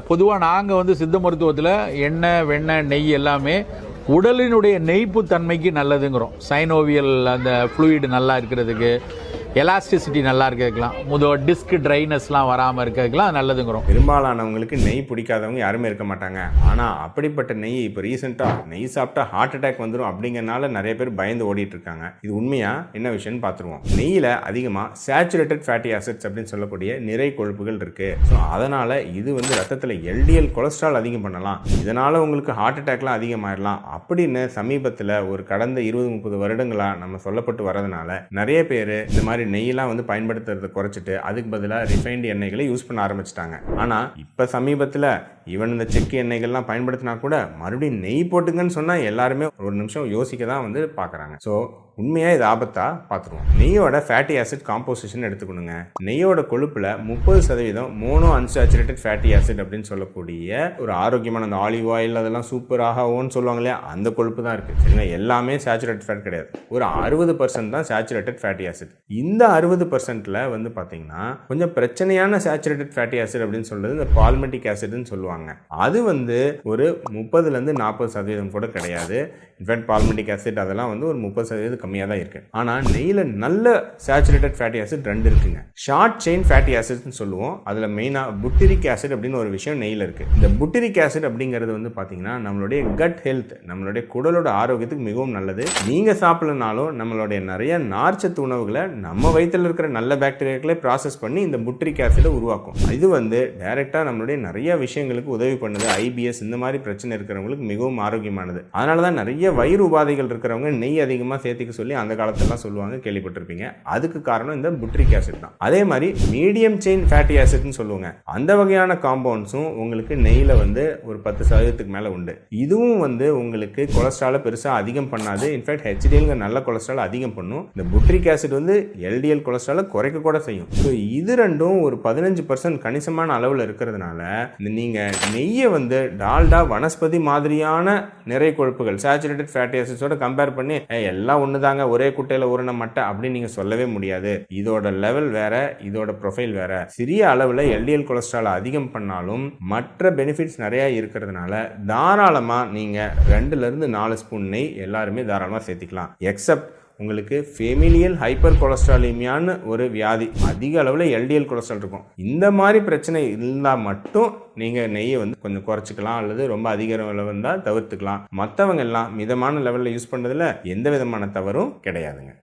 பொதுவாக நாங்கள் வந்து சித்த மருத்துவத்தில் எண்ணெய் வெண்ணெய் நெய் எல்லாமே உடலினுடைய நெய்ப்பு தன்மைக்கு நல்லதுங்கிறோம். சைனோவியல் அந்த ஃப்ளூயிடு நல்லா இருக்கிறதுக்கு எலாஸ்டிசிட்டி நல்லா இருக்கிறதுக்கெலாம் முதோ டிஸ்க் ட்ரைனஸ்லாம் வராமல் இருக்கிறதுக்கெலாம் நல்லதுங்கிறோம். பெரும்பாலானவங்களுக்கு நெய் பிடிக்காதவங்க யாருமே இருக்க மாட்டாங்க. ஆனால் அப்படிப்பட்ட நெய் இப்போ ரீசெண்டாக நெய் சாப்பிட்டா ஹார்ட் அட்டாக் வந்துடும் அப்படிங்கறனால நிறைய பேர் பயந்து ஓடிட்டு இருக்காங்க இது உண்மையா? என்ன விஷயம்னு பார்த்துருவோம் நெய்யில் அதிகமாக சேச்சுரேட்டட் ஃபேட்டி ஆசிட்ஸ் அப்படின்னு சொல்லக்கூடிய நிறை கொழுப்புகள் இருக்குது ஸோ அதனால் இது வந்து ரத்தத்தில் எல்டிஎல் கொலஸ்ட்ரால் அதிகம் பண்ணலாம். இதனால் உங்களுக்கு ஹார்ட் அட்டாக்லாம் அதிகமாயிடலாம் அப்படின்னு சமீபத்தில் ஒரு கடந்த இருபது முப்பது வருடங்களாக நம்ம சொல்லப்பட்டு வரதுனால நிறைய பேர் இந்த மாதிரி நெய்யெல்லாம் வந்து பயன்படுத்துறதை குறைச்சிட்டு அதுக்கு பதிலாக ரிஃபைன்டு எண்ணெய்களை யூஸ் பண்ண ஆரம்பிச்சிட்டாங்க. ஆனால் இப்போ சமீபத்தில் ஈவன் இந்த செக்கு எண்ணெய்கள்லாம் பயன்படுத்தினா கூட மறுபடியும் நெய் போட்டுங்கன்னு சொன்னால் எல்லாருமே ஒரு நிமிஷம் யோசிக்க தான் வந்து பார்க்குறாங்க ஸோ உண்மையாக இது ஆபத்தாக பார்த்துருவோம் நெய்யோட ஃபேட்டி ஆசிட் காம்போசிஷன் எடுத்துக்கணுங்க. நெய்யோட கொழுப்பில் முப்பது சதவீதம் மோனோ அன்சாச்சுரேட்டட் ஃபேட்டி ஆசிட் அப்படின்னு சொல்லக்கூடிய ஒரு ஆரோக்கியமான அந்த ஆலிவ் ஆயில் அதெல்லாம் சூப்பராக ஓன்னு சொல்லுவாங்க இல்லையா? அந்த கொழுப்பு தான் இருக்குது சரிங்களா? எல்லாமே சேச்சுரேட்டட் ஃபேட் கிடையாது. ஒரு அறுபது பர்சன்ட் தான் சேச்சுரேட்டட் ஃபேட்டி ஆசிட் இந்த அறுபது பர்சன்ட்டில் வந்து பார்த்தீங்கன்னா கொஞ்சம் பிரச்சனையான சேச்சுரேட்டட் ஃபேட்டி ஆசிட் அப்படின்னு சொல்கிறது இந்த பால்மெட்டிக் ஆசிட்னு சொல்லுவாங்க. அது வந்து ஒரு முப்பதுலேருந்து நாற்பது சதவீதம் கூட கிடையாது. இன்ஃபேக்ட் பால்மெட்டிக் ஆசிட் அதெல்லாம் வந்து ஒரு முப்பது சதவீதம் கம்மியாக தான் இருக்கு. ஆனால் நெய்யில் நல்ல சேச்சுரேட்டட் ஃபேட்டி ஆசிட் ரெண்டு இருக்குங்க. ஷார்ட் செயின் ஃபேட்டி ஆசிட்னு சொல்லுவோம். அதில் மெயினாக புட்டிரிக் ஆசிட் அப்படின்னு ஒரு விஷயம் நெய்யில் இருக்குது இந்த புட்டிரிக் ஆசிட் அப்படிங்கிறது வந்து பார்த்தீங்கன்னா நம்மளுடைய கட் ஹெல்த் நம்மளுடைய குடலோட ஆரோக்கியத்துக்கு மிகவும் நல்லது. நீங்கள் சாப்பிடலனாலும் நம்மளுடைய நிறைய நார்ச்சத்து உணவுகளை நம்ம வயிற்றில் இருக்கிற நல்ல பேக்டீரியாக்களே ப்ராசஸ் பண்ணி இந்த புட்டிரிக் ஆசிடை உருவாக்கும். இது வந்து டைரெக்டாக நம்மளுடைய நிறைய விஷயங்களுக்கு உதவி பண்ணுது. ஐபிஎஸ் இந்த மாதிரி பிரச்சனை இருக்கிறவங்களுக்கு மிகவும் ஆரோக்கியமானது. அதனால தான் நிறைய வயிறு உபாதைகள் இருக்கிறவங்க நெய் அதிகமாக சேர்த்துக்க சொல்லி அந்த காலத்திலலாம் சொல்லுவாங்க கேள்விப்பட்டிருப்பீங்க. அதுக்கு காரணம் இந்த புட்ரிக் ஆசிட் தான். அதே மாதிரி மீடியம் செயின் ஃபேட்டி ஆசிட்னு சொல்லுவாங்க. அந்த வகையான காம்பவுண்ட்ஸும் உங்களுக்கு நெய்யில் வந்து ஒரு பத்து சதவீதத்துக்கு மேலே உண்டு. இதுவும் வந்து உங்களுக்கு கொலஸ்ட்ராலை பெருசாக அதிகம் பண்ணாது. இன்ஃபேக்ட் ஹெச்டிஎல்ங்க நல்ல கொலஸ்ட்ரால் அதிகம் பண்ணும். இந்த புட்ரிக் ஆசிட் வந்து எல்டிஎல் கொலஸ்ட்ராலை குறைக்க கூட செய்யும். ஸோ இது ரெண்டும் ஒரு பதினஞ்சு பர்சன்ட் கணிசமான அளவில் இருக்கிறதுனால இந்த நீங்கள் நெய்யை வந்து டால்டா வனஸ்பதி மாதிரியான நிறை கொழுப்புகள் சேச்சுரேட்டட் ஃபேட்டி ஆசிட்ஸோட கம்பேர் பண்ணி எல்லாம் ஒன்று தாங்க ஒரே குட்டையில் ஊறின மட்டை அப்படின்னு நீங்கள் சொல்லவே முடியாது. இதோட லெவல் வேற இதோட ப்ரொஃபைல் வேற. சிறிய அளவில் எல்டிஎல் கொலஸ்ட்ரால் அதிகம் பண்ணாலும் மற்ற பெனிஃபிட்ஸ் நிறைய இருக்கிறதுனால தாராளமாக நீங்கள் ரெண்டுலேருந்து நாலு ஸ்பூன் நெய் எல்லாருமே தாராளமாக சேர்த்திக்கலாம். எக்ஸப்ட் உங்களுக்கு ஃபெமிலியல் ஹைப்பர் கொலஸ்ட்ராலிமியான்னு ஒரு வியாதி. அதிக அளவில் எல்டிஎல் கொலஸ்ட்ரால் இருக்கும். இந்த மாதிரி பிரச்சனை இருந்தால் மட்டும் நீங்கள் நெய்யை வந்து கொஞ்சம் குறைச்சிக்கலாம். அல்லது ரொம்ப அதிக அளவில் வந்தால் தவிர்த்துக்கலாம். மற்றவங்க எல்லாம் மிதமான லெவலில் யூஸ் பண்ணுறதுல எந்த விதமான தவறும் கிடையாதுங்க.